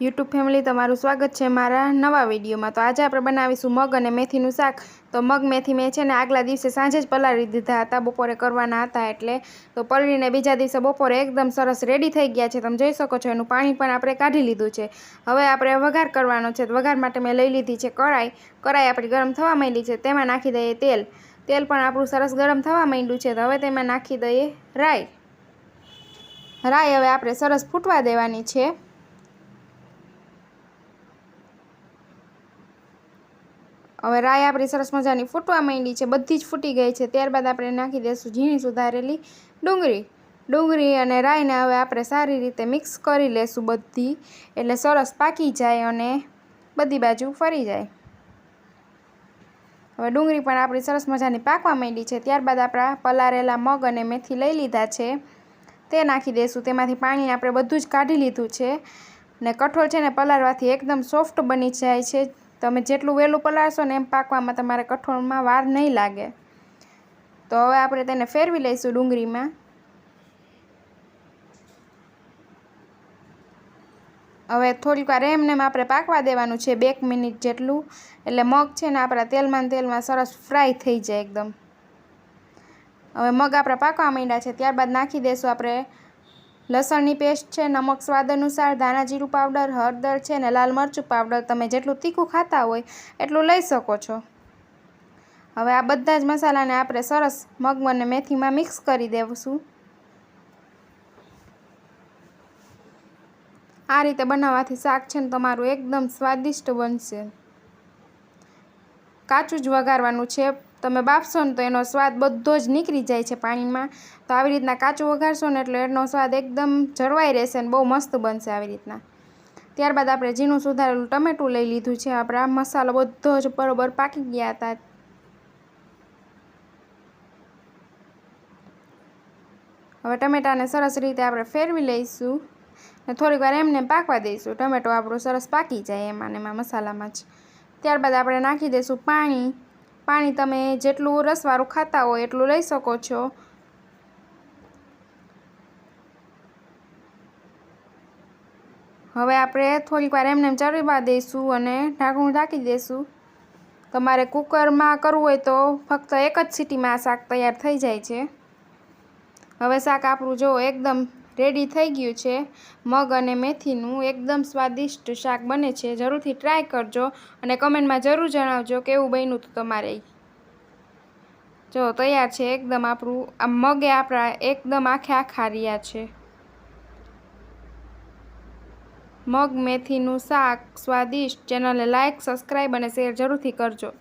YouTube family, તમારું સ્વાગત છે મારા નવા વિડીયોમાં. તો આજે આપણે બનાવીશું મગ અને મેથીનું શાક. તો મગ, મેથી મેં છે ને આગલા દિવસે સાંજે જ પલાળી દીધા હતા, બપોરે કરવાના હતા એટલે. તો પલળીને બીજા દિવસે બપોરે એકદમ સરસ રેડી થઈ ગયા છે. તમે જોઈ શકો છો, એનું પાણી પણ આપણે કાઢી લીધું છે. હવે આપણે વઘાર કરવાનો છે. વઘાર માટે મેં લઈ લીધી છે કઢાઈ. કઢાઈ આપણી ગરમ થવા માંડી છે, તેમાં નાખી દઈએ તેલ. તેલ પણ આપણું સરસ ગરમ થવા માંડ્યું છે. તો હવે તેમાં નાખી દઈએ રાઈ. રાઈ હવે આપણે સરસ ફૂટવા દેવાની છે. હવે રાય આપણી સરસ મજાની ફૂટવા માંડી છે, બધી જ ફૂટી ગઈ છે. ત્યારબાદ આપણે નાખી દઈશું ઝીણી સુધારેલી ડુંગળી. ડુંગળી અને રાઈને હવે આપણે સારી રીતે મિક્સ કરી લેશું બધી, એટલે સરસ પાકી જાય અને બધી બાજુ ફરી જાય. હવે ડુંગળી પણ આપણી સરસ મજાની પાકવા માંડી છે. ત્યારબાદ આપણા પલારેલા મગ અને મેથી લઈ લીધા છે. તે નાખી દઈશું તેમાંથી પાણી આપણે બધું જ કાઢી લીધું છે. ને કઠોળ છે ને પલાળવાથી એકદમ સોફ્ટ બની જાય છે. તમે જેટલું વહેલું પલાળશો ને એમ પાકવામાં તમારે કઠોળમાં વાર નહીં લાગે. તો હવે આપણે તેને ફેરવી લઈશું ડુંગળીમાં. હવે થોડીક વાર એમને આપણે પાકવા દેવાનું છે, બે મિનિટ જેટલું. એટલે મગ છે ને આપણા તેલમાં તેલમાં સરસ ફ્રાય થઈ જાય એકદમ. હવે મગ આપણા પાકવા માંડ્યા છે, ત્યારબાદ નાખી દઈશું આપણે લસણની પેસ્ટ છે, નમક સ્વાદ અનુસાર ધાણા જીરું પાવડર, હળદર છે ને લાલ મરચું પાવડર તમે જેટલું તીખું ખાતા હોય એટલું લઈ શકો છો. હવે આ બધા જ મસાલાને આપણે સરસ મગ અને મેથીમાં મિક્સ કરી દેવશું આ રીતે બનાવવાથી શાક છે ને તમારું એકદમ સ્વાદિષ્ટ બનશે. કાચું જ વઘારવાનું છે તમે બાફશો ને તો એનો સ્વાદ બધો જ નીકળી જાય છે પાણીમાં. તો આવી રીતના કાચું વઘારશો ને એટલે એનો સ્વાદ એકદમ જળવાઈ રહેશે ને બહુ મસ્ત બનશે આવી રીતના. ત્યારબાદ આપણે ઝીણું સુધારેલું ટમેટું લઈ લીધું છે. આપણા મસાલો બધો જ બરોબર પાકી ગયા હતા. હવે ટમેટાને સરસ રીતે આપણે ફેરવી લઈશું ને થોડીક વાર એમને પાકવા દઈશું. ટમેટો આપણું સરસ પાકી જાય એમાં ને એમાં મસાલામાં જ. ત્યારબાદ આપણે નાખી દઈશું પાણી. પાણી તમે જેટલું રસવાળું ખાતા હોય એટલું લઈ શકો છો. હવે આપણે થોડીક વાર એમને ચરવા દઈશું અને ઢાંકણું ઢાંકી દઈશું. તમારે કુકરમાં કરવું હોય તો ફક્ત એક જ સીટીમાં શાક તૈયાર થઈ જાય છે. હવે શાક આપણું જો એકદમ રેડી થઈ ગયું છે. મગ અને મેથીનું એકદમ સ્વાદિષ્ટ શાક બને છે. જરૂરથી ટ્રાય કરજો અને કમેન્ટમાં જરૂર જણાવજો કેવું બન્યું હતું તમારે. જો, તૈયાર છે એકદમ આપણું. આ મગે આપણા એકદમ આખે આખા રહ્યા છે. મગ, મેથીનું શાક સ્વાદિષ્ટ. ચેનલને લાઇક સબસ્ક્રાઈબ અને શેર જરૂરથી કરજો.